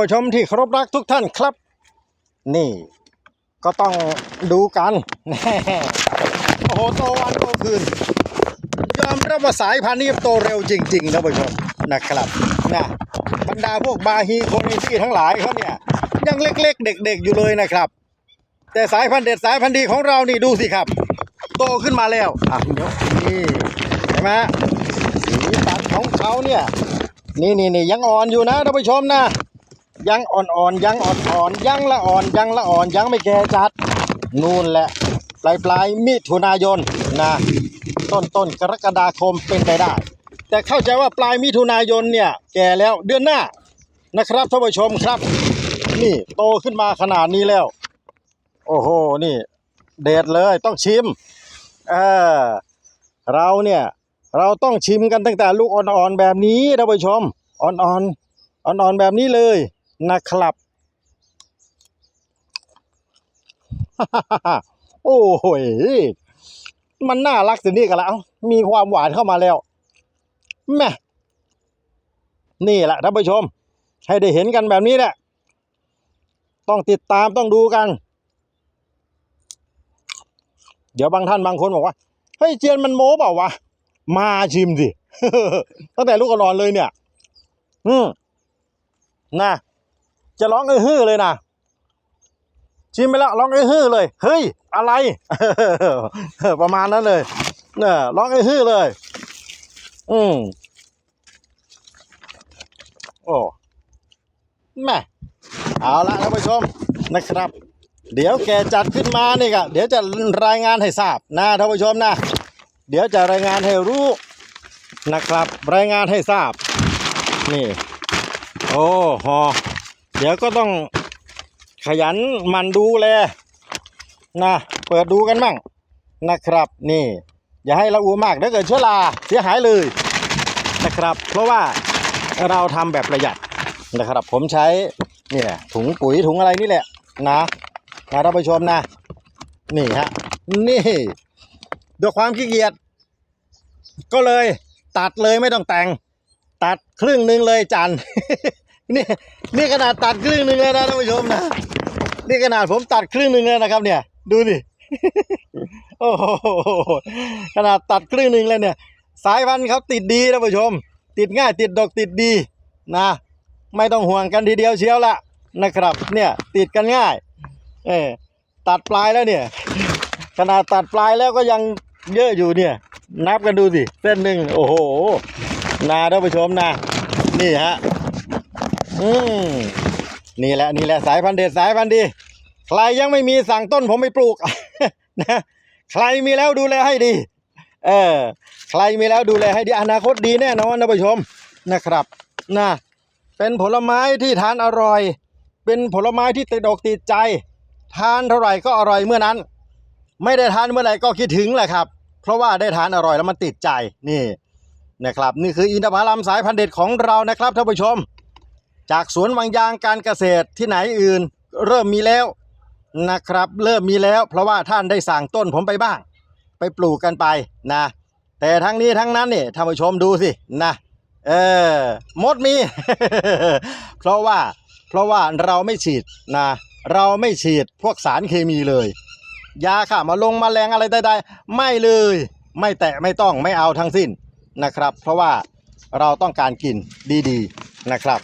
ผู้ชมที่เคารพรักทุกท่านครับ นี่ก็ต้องดูกันโอ้โหโตวันโตคืนยอมรับว่าสายพันธุ์นี้โตเร็วจริงๆนะผู้ชมนะครับนะบรรดาพวกบาฮีโคนิตี้ทั้งหลายเขาเนี่ยยังเล็กๆ เด็ก ๆอยู่เลยนะครับ แต่สายพันธุ์เด็ดสายพันธุ์ดีของเรานี่ดูสิครับ โตขึ้นมาแล้วอะเดี๋ยวนี่เห็นไหมสีสันของเขาเนี่ยนี่นี่นี่ยังอ่อนอยู่นะท่านผู้ชมนะ ยังอ่อนๆยังอ่อนๆยังละอ่อนยังละอ่อนยังไม่แก่จัด นู่นแหละ ปลายปลายมิถุนายนนะต้นต้นกรกฎาคมเป็นไปได้ แต่เข้าใจว่าปลายมิถุนายนเนี่ยแก่แล้วเดือนหน้านะครับท่านผู้ชมครับ นี่โตขึ้นมาขนาดนี้แล้ว โอ้โหนี่ เด็ดเลยต้องชิมเออเราเนี่ยเราต้องชิมกันตั้งแต่ลูกอ่อนๆแบบนี้ท่านผู้ชมอ่อนๆอ่อนๆแบบนี้เลย นะครับ โอ้โหยมันน่ารักสินี่กันแล้วมีความหวานเข้ามาแล้วแม่นี่แหละท่านผู้ชม ให้ได้เห็นกันแบบนี้แหละ ต้องติดตามต้องดูกัน เดี๋ยวบางท่านบางคนบอกว่า เฮ้ยเจียนมันโม้เปล่าวะ มาชิมสิตั้งแต่ลูกอ่อนเลยเนี่ย อืมนะ จะร้องเออฮือเลยนะชิมไปแล้วร้องเออฮือเลย เฮ้ย อะไร ประมาณนั้นเลยเนี่ยร้องเออฮือเลย อืมโอ้แม่เอาละท่านผู้ชมนะครับ เดี๋ยวแกจัดขึ้นมานี่ก็เดี๋ยวจะรายงานให้ทราบนะท่านผู้ชมนะ เดี๋ยวจะรายงานให้รู้นะครับ รายงานให้ทราบ นี่ โอ้หอ เดี๋ยวก็ต้องขยันมันดูแลนะเปิดดูกันมั่งนะครับ นี่ อย่าให้ละอูมากเดี๋ยวเกิดเชื้อราเสียหายเลยนะครับ เพราะว่าเราทำแบบประหยัดนะครับ ผมใช้นี่แหละถุงปุ๋ยถุงอะไรนี่แหละนะนะท่านผู้ชมนะ นี่ฮะนี่ด้วยความขี้เกียจก็เลยตัดเลยไม่ต้องแต่ง ตัดครึ่งหนึ่งเลยจัน นี่นี่ขนาดตัดครึ่งหนึ่งเลยนะท่านผู้ชมนะนี่ขนาดผมตัดครึ่งหนึ่งเลยนะครับเนี่ย ดูดิโอ้โหขนาดตัดครึ่งหนึ่งเลยเนี่ย สายพันธุ์เขาติดดีท่านผู้ชม ติดง่ายติดดอกติดดีนะ ไม่ต้องห่วงกันทีเดียวเชียวละนะครับ เนี่ยติดกันง่าย เออตัดปลายแล้วเนี่ย ขนาดตัดปลายแล้วก็ยังเยอะอยู่เนี่ย นับกันดูสิเส้นหนึ่งโอ้โหนาท่านผู้ชมนะนี่ฮะ อืมนี่แหละนี่แหละสายพันธุ์เด็ดสายพันธุ์ดี ใครยังไม่มีสั่งต้นผมไปปลูกนะใครมีแล้วดูแลให้ดี เออ ใครมีแล้วดูแลให้ดีอนาคตดีแน่นอนท่านผู้ชมนะครับนะเป็นผลไม้ที่ทานอร่อย เป็นผลไม้ที่ติดอกติดใจ ทานเท่าไหร่ก็อร่อยเมื่อนั้น ไม่ได้ทานเมื่อไหร่ก็คิดถึงแหละครับ เพราะว่าได้ทานอร่อยแล้วมันติดใจนี่นะครับ นี่คืออินทผลัมสายพันธุ์เด็ดของเรานะครับท่านผู้ชม จากสวนวังยางการเกษตรที่ไหนอื่น เริ่มมีแล้วนะครับ เริ่มมีแล้ว เพราะว่าท่านได้สั่งต้นผมไปบ้าง ไปปลูกกันไปนะ แต่ทั้งนี้ทั้งนั้นเนี่ยท่านผู้ชมดูสินะเออมดมี เพราะว่าเพราะว่าเราไม่ฉีดนะเราไม่ฉีดพวกสารเคมีเลย ยาฆ่ามาลงมาแรงอะไรใดๆไม่เลย ไม่แตะไม่ต้องไม่เอาทั้งสิ้นนะครับ เพราะว่าเราต้องการกินดีๆนะครับ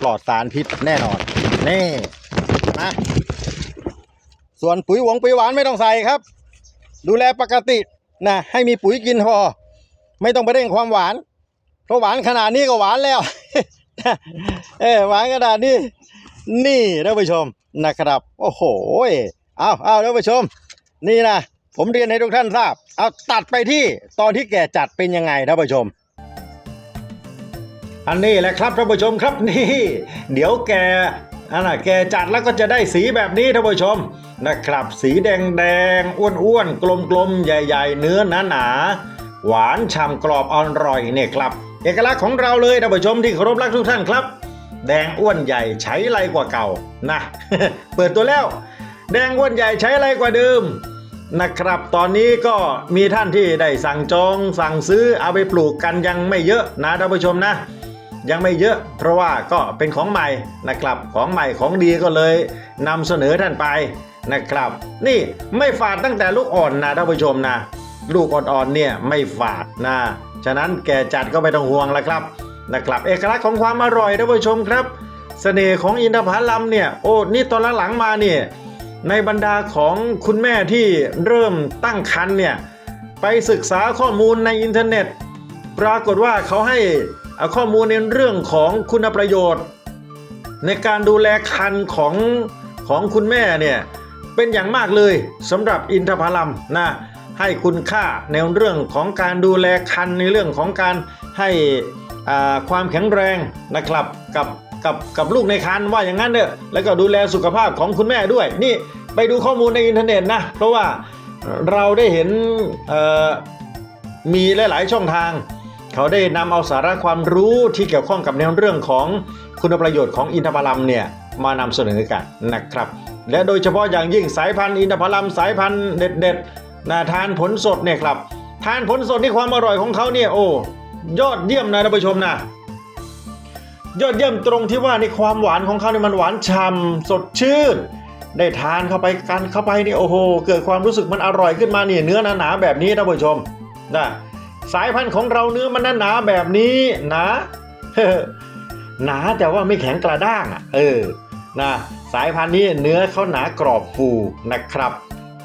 ปลอดสารพิษแน่นอน นี่นะส่วนปุ๋ยหวงปุ๋ยหวานไม่ต้องใส่ครับ ดูแลปกตินะให้มีปุ๋ยกินพอ ไม่ต้องไปเร่งความหวาน เพราะหวานขนาดนี้ก็หวานแล้ว เออหวานขนาดนี้ นี่ท่านผู้ชมนะครับ โอ้โหเอาเอาท่านผู้ชม นี่นะผมเรียนให้ทุกท่านทราบ เอาตัดไปที่ตอนที่แก่จัดเป็นยังไงท่านผู้ชม อันนี้แหละครับท่านผู้ชมครับนี่ เดี๋ยวแกอันน่ะแกจัดแล้วก็จะได้สีแบบนี้ท่านผู้ชมนะครับ สีแดงแดงอ้วนอ้วนๆกลมๆ ใหญ่ ๆ เนื้อหนาหนาๆหวานฉ่ำกรอบอร่อยเนี่ยครับ เอกลักษณ์ของเราเลยท่านผู้ชมที่เคารพรักทุกท่านครับ แดงอ้วนใหญ่ใช้ไรกว่าเก่านะเปิดตัวแล้ว แดงอ้วนใหญ่ใช้ไรกว่าเดิมนะครับ ตอนนี้ก็มีท่านที่ได้สั่งจองสั่งซื้อเอาไปปลูกกันยังไม่เยอะนะท่านผู้ชมนะ ยังไม่เยอะ เพราะว่าก็เป็นของใหม่นะครับของใหม่ของดีก็เลยนำเสนอท่านไปนะครับ นี่ไม่ฝาดตั้งแต่ลูกอ่อนนะท่านผู้ชมนะ ลูกอ่อนๆเนี่ยไม่ฝาดนะ ฉะนั้นแกจัดก็ไม่ต้องห่วงแล้วครับนะครับ เอกลักษณ์ของความอร่อยท่านผู้ชมครับเสน่ห์ของอินทผลัมเนี่ยโอ้นี่ตอนหลังๆมาเนี่ยในบรรดาของคุณแม่ที่เริ่มตั้งครรภ์เนี่ยไปศึกษาข้อมูลในอินเทอร์เน็ต ปรากฏว่าเขาให้ ข้อมูลในเรื่องของคุณประโยชน์ ในการดูแลคันของของคุณแม่เนี่ยเป็นอย่างมากเลยสำหรับอินทผลัมนะให้คุณค่าในเรื่องของการดูแลคันในเรื่องของการให้อ่าความแข็งแรงนะครับกับกับกับลูกในคันว่าอย่างนั้นเนอะแล้วก็ดูแลสุขภาพของคุณแม่ด้วย นี่ไปดูข้อมูลในอินเทอร์เน็ตนะ เพราะว่าเราได้เห็นเอ่อมีหลาย ๆ ช่องทาง เขาได้นำเอาสาระความรู้ที่เกี่ยวข้องกับในเรื่องของคุณประโยชน์ของอินทผลัมเนี่ยมานำเสนอกันนะครับ และโดยเฉพาะอย่างยิ่งสายพันธุ์อินทผลัมสายพันธุ์เด็ดๆนะทานผลสดเนี่ยครับทานผลสดที่ความอร่อยของเขาเนี่ยโอ้ยอดเยี่ยมนะท่านผู้ชมนะยอดเยี่ยมตรงที่ว่าในความหวานของเขาเนี่ยมันหวานฉ่ำสดชื่น ได้ทานเข้าไปกันเข้าไปนี่โอ้โห เกิดความรู้สึกมันอร่อยขึ้นมาเนี่ยเนื้อหนาๆแบบนี้ท่านผู้ชมนะ สายพันธุ์ของเราเนื้อมันหนาแบบนี้นะหนาแต่ว่าไม่แข็งกระด้างอะ เออนะสายพันธุ์นี้เนื้อเขาหนากรอบฟูนะครับ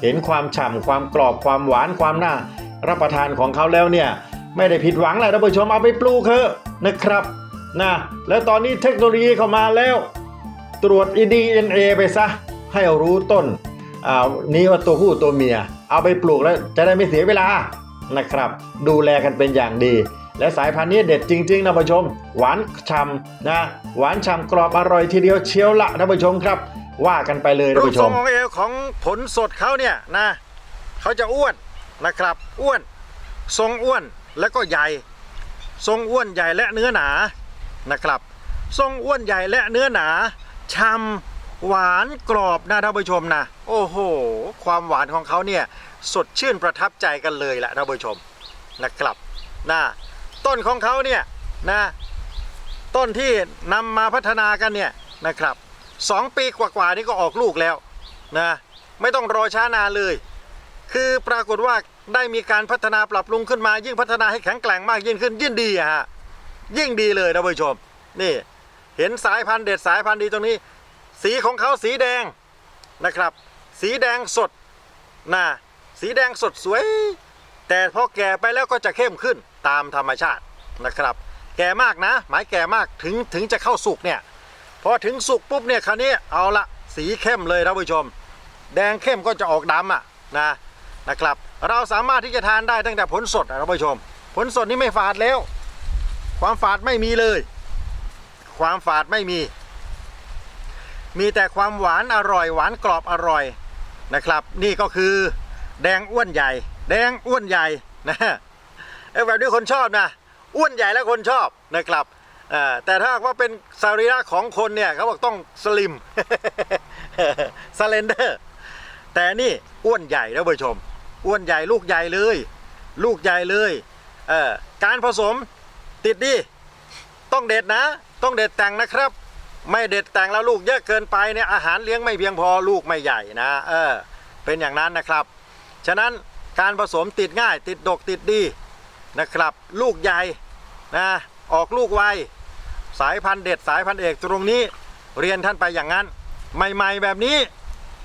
เห็นความฉ่ำความกรอบความหวานความน่า รับประทานของเขาแล้วเนี่ย ไม่ได้ผิดหวังแหละท่านผู้ชมเอาไปปลูกเถอะนะครับนะแล้วตอนนี้เทคโนโลยีเข้ามาแล้ว ตรวจ DNA ไปซะ ให้รู้ต้นอ่านี้ว่าตัวผู้ตัวเมีย เอาไปปลูกแล้วจะได้ไม่เสียเวลา นะครับ ดูแลกันเป็นอย่างดี และสายพันธุ์นี้เด็ดจริง ๆนะผู้ชม หวานฉ่ำนะหวานฉ่ำกรอบอร่อยทีเดียวเชียวละท่านผู้ชมครับ ว่ากันไปเลยท่านผู้ชมของเอวของผลสดเขาเนี่ยนะเขาจะอ้วนนะครับ อ้วน ทรงอ้วนแล้วก็ใหญ่ ทรงอ้วนใหญ่และเนื้อหนานะครับ ทรงอ้วนใหญ่และเนื้อหนาฉ่ำหวานกรอบนะท่านผู้ชมนะ โอ้โห ความหวานของเขาเนี่ย สดชื่นประทับใจกันเลยแหละท่านผู้ชมนะครับนะต้นของเขาเนี่ยนะต้นที่นำมาพัฒนากันเนี่ยนะครับสองปีกว่าๆนี่ก็ออกลูกแล้วนะไม่ต้องรอช้านานเลย คือปรากฏว่าได้มีการพัฒนาปรับปรุงขึ้นมา ยิ่งพัฒนาให้แข็งแกร่งมากยิ่งขึ้นยิ่งดีอะฮะยิ่งดีเลยนะผู้ชม นี่เห็นสายพันธุ์เด็ดสายพันธุ์ดีตรงนี้ สีของเขาสีแดงนะครับ สีแดงสดนะ สีแดงสดสวย แต่พอแก่ไปแล้วก็จะเข้มขึ้นตามธรรมชาตินะครับ แก่มากนะ หมายแก่มากถึงถึงจะเข้าสุกเนี่ยพอถึงสุกปุ๊บเนี่ยคราวนี้เอาละสีเข้มเลยท่านผู้ชม แดงเข้มก็จะออกดำอะนะนะครับ เราสามารถที่จะทานได้ตั้งแต่ผลสดนะท่านผู้ชม ผลสดนี่ไม่ฝาดแล้ว ความฝาดไม่มีเลย ความฝาดไม่มี มีแต่ความหวานอร่อย หวานกรอบอร่อยนะครับ นี่ก็คือ แดงอ้วนใหญ่ แดงอ้วนใหญ่นะเอ้แบบนี้คนชอบนะอ้วนใหญ่แล้วคนชอบนะครับแต่ถ้าว่าเป็นสรีระของคนเนี่ยเขาบอกต้องสลิมสเลนเดอร์แต่นี่อ้วนใหญ่นะผู้ชม อ้วนใหญ่ลูกใหญ่เลย ลูกใหญ่เลยเออการผสมติดดิต้องเด็ดนะ ต้องเด็ดแต่งนะครับ ไม่เด็ดแต่งแล้วลูกเยอะเกินไปเนี่ยอาหารเลี้ยงไม่เพียงพอลูกไม่ใหญ่นะเออเป็นอย่างนั้นนะครับ ฉะนั้นการผสมติดง่ายติดดกติดดีนะครับ ลูกใหญ่นะออกลูกไวสายพันธุ์เด็ดสายพันธุ์เอกตรงนี้เรียนท่านไปอย่างนั้น ใหม่ๆแบบนี้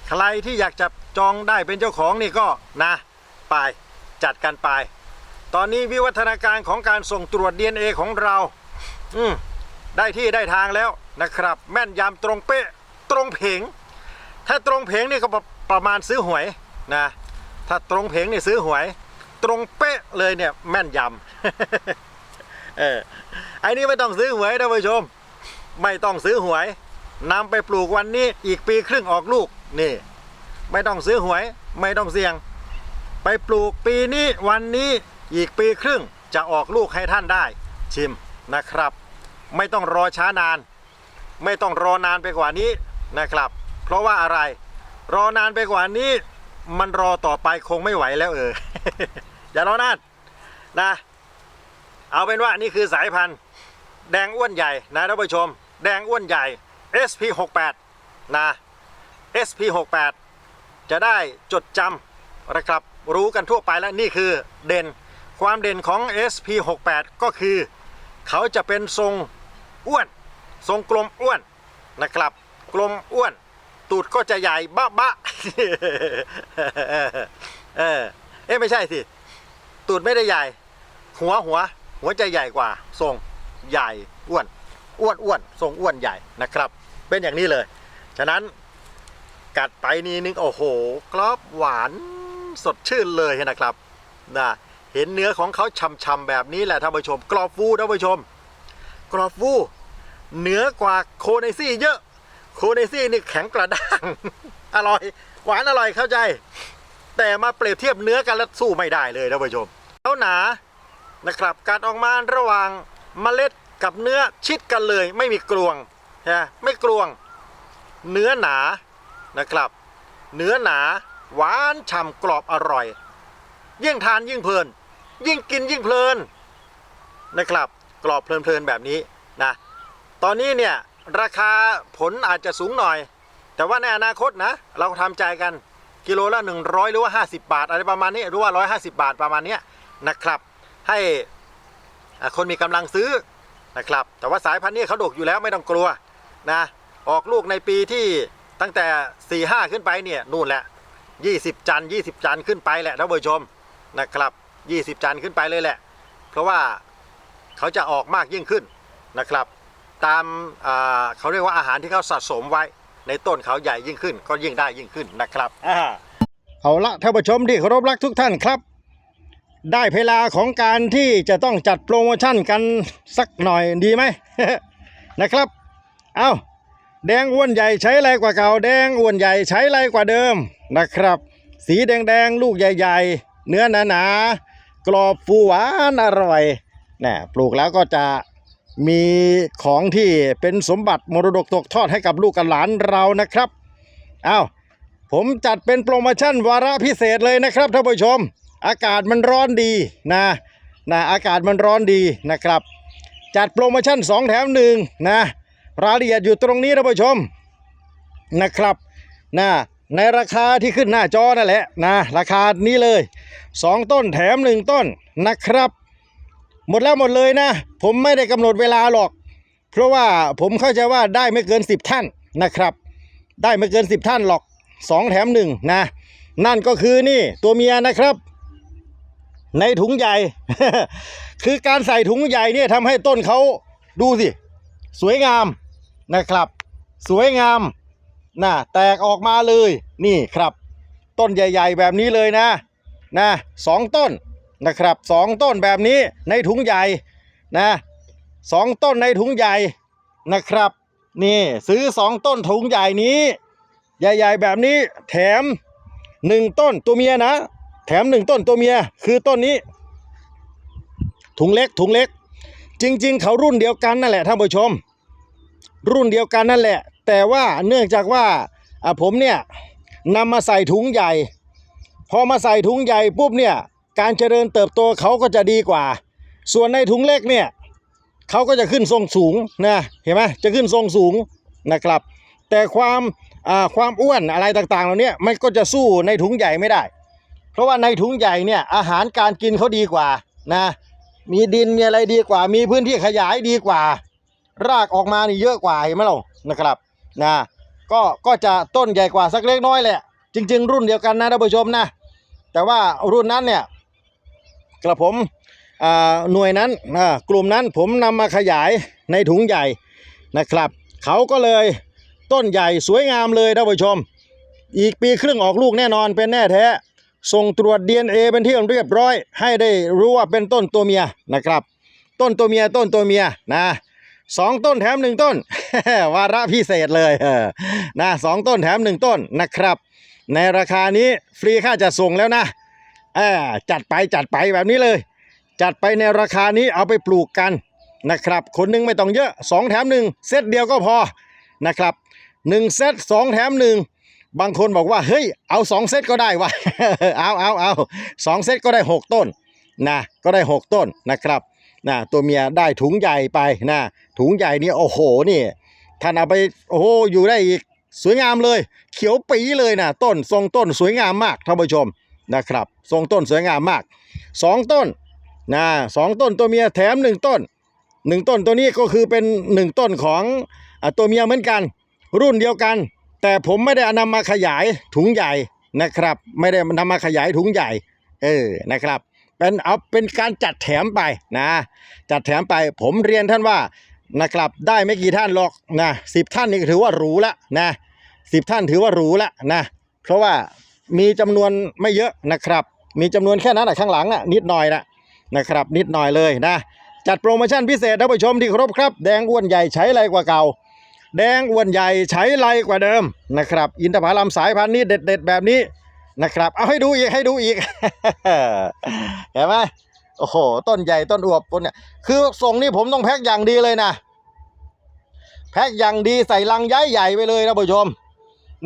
ใครที่อยากจะจองได้เป็นเจ้าของนี่ก็นะไปจัดกันไป ตอนนี้วิวัฒนาการของการส่งตรวจ DNA ของเรา อืมได้ที่ได้ทางแล้วนะครับ แม่นยำตรงเป๊ะตรงเพงถ้าตรงเพงนี่ก็ประประมาณซื้อหวยนะ ถ้าตรงเพงนี่ซื้อหวย ตรงเป๊ะเลยเนี่ยแม่นยำเออไอ้นี่ไม่ต้องซื้อหวยนะผู้ชม ไม่ต้องซื้อหวยนำไปปลูกวันนี้อีกปีครึ่งออกลูกนี่ ไม่ต้องซื้อหวย ไม่ต้องเสี่ยง ไปปลูกปีนี้วันนี้อีกปีครึ่งจะออกลูกให้ท่านได้ ชิมนะครับ ไม่ต้องรอช้านาน ไม่ต้องรอนานไปกว่านี้นะครับ เพราะว่าอะไร รอนานไปกว่านี้ มันรอต่อไปคงไม่ไหวแล้วเออ อย่ารอนานนะ เอาเป็นว่านี่คือสายพันธุ์ แดงอ้วนใหญ่นะท่านผู้ชม แดงอ้วนใหญ่ SP68 นะ SP68 จะได้จดจำนะครับรู้กันทั่วไปแล้วนี่คือเด่น ความเด่นของ SP68 ก็คือ เขาจะเป็นทรงอ้วน ทรงกลมอ้วนนะครับ กลมอ้วน ตูดก็จะใหญ่บะบะเออเอ๊ะไม่ใช่สิตูดไม่ได้ใหญ่ หัวหัว หัวจะใหญ่กว่า ทรงใหญ่อ้วนอ้วนอ้วนทรงอ้วนใหญ่นะครับ เป็นอย่างนี้เลย ฉะนั้นกัดไปนี่นึงโอ้โหกรอบหวานสดชื่นเลยนะครับนะเห็นเนื้อของเขาช่ำๆแบบนี้แหละท่านผู้ชม กรอบฟูท่านผู้ชม กรอบฟูเหนือกว่าโคเนซี่เยอะ คเนซี่นี่แข็งกระด้าง อร่อย หวานอร่อยเข้าใจ แต่มาเปรียบเทียบเนื้อกันแล้วสู้ไม่ได้เลยท่านผู้ชมเขาหนานะครับ การออกมาระหว่างเมล็ดกับเนื้อชิดกันเลย ไม่มีกลวงนะไม่กลวง เนื้อหนานะครับ เนื้อหนา หวานฉ่ำกรอบอร่อย ยิ่งทานยิ่งเพลิน ยิ่งกินยิ่งเพลินนะครับ กรอบเพลินๆแบบนี้นะตอนนี้เนี่ย ราคาผลอาจจะสูงหน่อย แต่ว่าในอนาคตนะ เราทำใจกันกิโลละ 100 หรือว่า 50 บาท อะไรประมาณนี้หรือว่า 150 บาทประมาณนี้นะครับ ให้คนมีกำลังซื้อนะครับ แต่ว่าสายพันธุ์นี้เขาดกอยู่แล้วไม่ต้องกลัวนะออกลูกในปีที่ตั้งแต่ 4 5 ขึ้นไปเนี่ยนู่นแหละ 20 จัน 20 จันขึ้นไปแหละท่านผู้ชมนะครับ 20 จันขึ้นไปเลยแหละ เพราะว่าเขาจะออกมากยิ่งขึ้นนะครับ ตามอ่าเขาเรียกว่าอาหารที่เขาสะสมไว้ในต้นเขาใหญ่ยิ่งขึ้น ก็ยิ่งได้ยิ่งขึ้นนะครับเอาละท่านผู้ชมที่เคารพรักทุกท่านครับ ได้เวลาของการที่จะต้องจัดโปรโมชั่นกันสักหน่อยดีไหมนะครับ เอาแดงอ้วนใหญ่ใช้ไรกว่าเก่า แดงอ้วนใหญ่ใช้ไรกว่าเดิมนะครับ สีแดงๆลูกใหญ่ๆ เนื้อหนาๆกรอบฟูหวานอร่อยนะปลูกแล้วก็จะ มีของที่เป็นสมบัติมรดกตกทอดให้กับลูกกับหลานเรานะครับเอาผมจัดเป็นโปรโมชั่นวาระพิเศษเลยนะครับท่านผู้ชม อากาศมันร้อนดีนะนะอากาศมันร้อนดีนะครับ จัดโปรโมชั่น 2 แถมหนึ่งนะรายละเอียดอยู่ตรงนี้ท่านผู้ชมนะครับนะในราคาที่ขึ้นหน้าจอนั่นแหละนะราคานี้เลย 2 ต้นแถม 1 ต้นนะครับ หมดแล้วหมดเลยนะ ผมไม่ได้กำหนดเวลาหรอก เพราะว่าผมเข้าใจว่าได้ไม่เกิน 10 ท่านนะครับ ได้ไม่เกิน 10 ท่านหรอก 2 แถมหนึ่งนะ นั่นก็คือนี่ตัวเมียนะครับ ในถุงใหญ่ คือการใส่ถุงใหญ่เนี่ยทำให้ต้นเขาดูสิ สวยงามนะครับ สวยงามนะแตกออกมาเลยนี่ครับ ต้นใหญ่ ๆ แบบนี้เลยนะนะสองต้น นะครับสองต้นแบบนี้ในถุงใหญ่นะสองต้นในถุงใหญ่นะครับนี่ซื้อสองต้นถุงใหญ่นี้ ใหญ่ๆแบบนี้แถมหนึ่งต้นตัวเมียนะ แถมหนึ่งต้นตัวเมียคือต้นนี้ ถุงเล็กถุงเล็ก จริง ๆ เขารุ่นเดียวกันนั่นแหละท่านผู้ชม รุ่นเดียวกันนั่นแหละ แต่ว่าเนื่องจากว่าผมเนี่ยนำมาใส่ถุงใหญ่ พอมาใส่ถุงใหญ่ปุ๊บเนี่ย การเจริญเติบโตเขาก็จะดีกว่า ส่วนในถุงเล็กเนี่ยเขาก็จะขึ้นทรงสูงนะเห็นไหมจะขึ้นทรงสูงนะครับ แต่ความอ่าความอ้วนอะไรต่างๆเหล่านี้มันก็จะสู้ในถุงใหญ่ไม่ได้ เพราะว่าในถุงใหญ่เนี่ยอาหารการกินเขาดีกว่านะมีดินมีอะไรดีกว่า มีพื้นที่ขยายดีกว่า รากออกมานี่เยอะกว่าเห็นไหมเรานะครับนะก็ก็จะต้นใหญ่กว่าสักเล็กน้อยแหละจริง ๆ รุ่นเดียวกันนะท่านผู้ชมนะแต่ว่ารุ่นนั้นเนี่ย กระผมหน่วยนั้นกลุ่มนั้นผมนำมาขยายในถุงใหญ่นะครับ เขาก็เลยต้นใหญ่สวยงามเลยท่านผู้ชม อีกปีครึ่งออกลูกแน่นอนเป็นแน่แท้ ส่งตรวจ DNA เป็นที่เรียบร้อย ให้ได้รู้ว่าเป็นต้นตัวเมียนะครับ ต้นตัวเมียต้นตัวเมียนะสองต้นแถมหนึ่งต้น วาระพิเศษเลยเออนะสองต้นแถมหนึ่งต้นนะครับ ในราคานี้ฟรีค่าจัดส่งแล้วนะ ออจัดไปจัดไปแบบนี้เลย จัดไปในราคานี้เอาไปปลูกกันนะครับ คนหนึงไม่ต้องเยอะสองแถมหนึ่งเซตเดียวก็พอนะครับหนึ่งเซตสองแถมหนึ่งบางคนบอกว่า เฮ้ย เอาสองเซตก็ได้วะเอาเอาเอาสองเซตก็ได้หกต้นนะก็ได้หกต้นนะครับนะตัวเมียได้ถุงใหญ่ไปนะถุงใหญ่นี่โอ้โหนี่ท่านเอาไปโอ้โหอยู่ได้อีกสวยงามเลย เขียวปีเลยนะต้นทรงต้นสวยงามมากท่านผู้ชม นะครับ ทรงต้นสวยงามมากสองต้นนะสองต้นตัวเมียแถมหนึ่งต้นหนึ่งต้นตัวนี้ก็คือเป็นหนึ่งต้นของอตัวเมียเหมือนกัน รุ่นเดียวกัน แต่ผมไม่ได้นำมาขยายถุงใหญ่นะครับ ไม่ได้นำมาขยายถุงใหญ่เออนะครับเป็นเอาเป็นการจัดแถมไปนะ จัดแถมไปผมเรียนท่านว่านะครับได้ไม่กี่ท่านหรอกนะสิบท่านนี่ถือว่าหรูละนะสิบท่านถือว่าหรูละนะเพราะว่า มีจำนวนไม่เยอะนะครับ มีจำนวนแค่นั้นแหละข้างหลังน่ะนิดหน่อยนะนะครับ นิดหน่อยเลยนะจัดโปรโมชั่นพิเศษท่านผู้ชมที่ครพครับ แดงอ้วนใหญ่ใช้ไรกว่าเก่า แดงอ้วนใหญ่ใช้ไรกว่าเดิมนะครับ อินทผลัมสายพันธุ์นี้เด็ด ๆ แบบนี้นะครับ เอาให้ดูอีกให้ดูอีกเห็นไหมโอ้โห ต้นใหญ่ต้นอวบต้นเนี่ยคือส่งนี่ผมต้องแพ็คอย่างดีเลยนะแพ็คอย่างดีใส่ลังย้ายใหญ่ไปเลยนะผู้ชม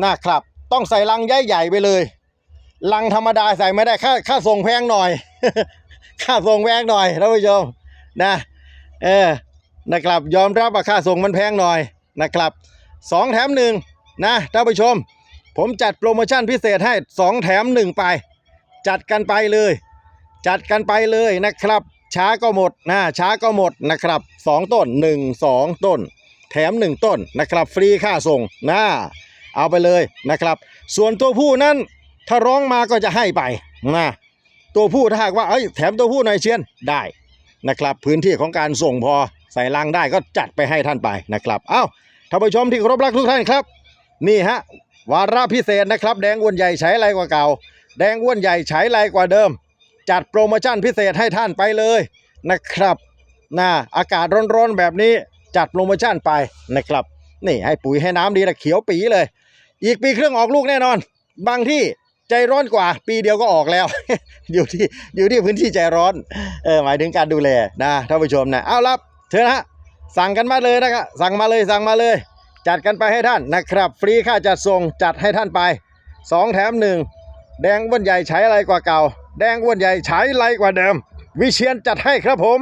นะครับ ต้องใส่ลังย้ายใหญ่ไปเลยลังธรรมดาใส่ไม่ได้ค่าค่าส่งแพงหน่อย ค่าส่งแพงหน่อยท่านผู้ชมนะเออนะครับยอมรับว่าค่าส่งมันแพงหน่อยนะครับสองแถมหนึ่งนะท่านผู้ชม ผมจัดโปรโมชั่นพิเศษให้สองแถมหนึ่งไป จัดกันไปเลย จัดกันไปเลยนะครับ ช้าก็หมดนะช้าก็หมดนะครับสองต้นหนึ่งสองต้น แถมหนึ่งต้นนะครับ ฟรีค่าส่งนะ เอาไปเลยนะครับ ส่วนตัวผู้นั้นถ้าร้องมาก็จะให้ไปนะตัวผู้ถ้าหากว่าเอ้ยแถมตัวผู้หน่อยเชียนได้นะครับ พื้นที่ของการส่งพอใส่ลังได้ก็จัดไปให้ท่านไปนะครับ เอ้าท่านผู้ชมที่เคารพรักทุกท่านครับ นี่ฮะวาระพิเศษนะครับ แดงอ้วนใหญ่ใช้ไรกว่าเก่า แดงอ้วนใหญ่ใช้ไรกว่าเดิม จัดโปรโมชั่นพิเศษให้ท่านไปเลยนะครับนะอากาศร้อนๆแบบนี้จัดโปรโมชั่นไปนะครับ นี่ให้ปุ๋ยให้น้ำดีนะเขียวปีเลย อีกปีครึ่งออกลูกแน่นอน บางที่ใจร้อนกว่า ปีเดียวก็ออกแล้ว อยู่ที่อยู่ที่พื้นที่ใจร้อนเออหมายถึงการดูแลนะท่านผู้ชมนะเอารับเถอะนะฮะสั่งกันมาเลยนะครับสั่งมาเลยสั่งมาเลย จัดกันไปให้ท่านนะครับ ฟรีค่าจัดส่งจัดให้ท่านไปสองแถมหนึ่งแดงอ้วนใหญ่ใช้อะไรกว่าเก่า แดงอ้วนใหญ่ใช้ไรกว่าเดิม วิเชียนจัดให้ครับผม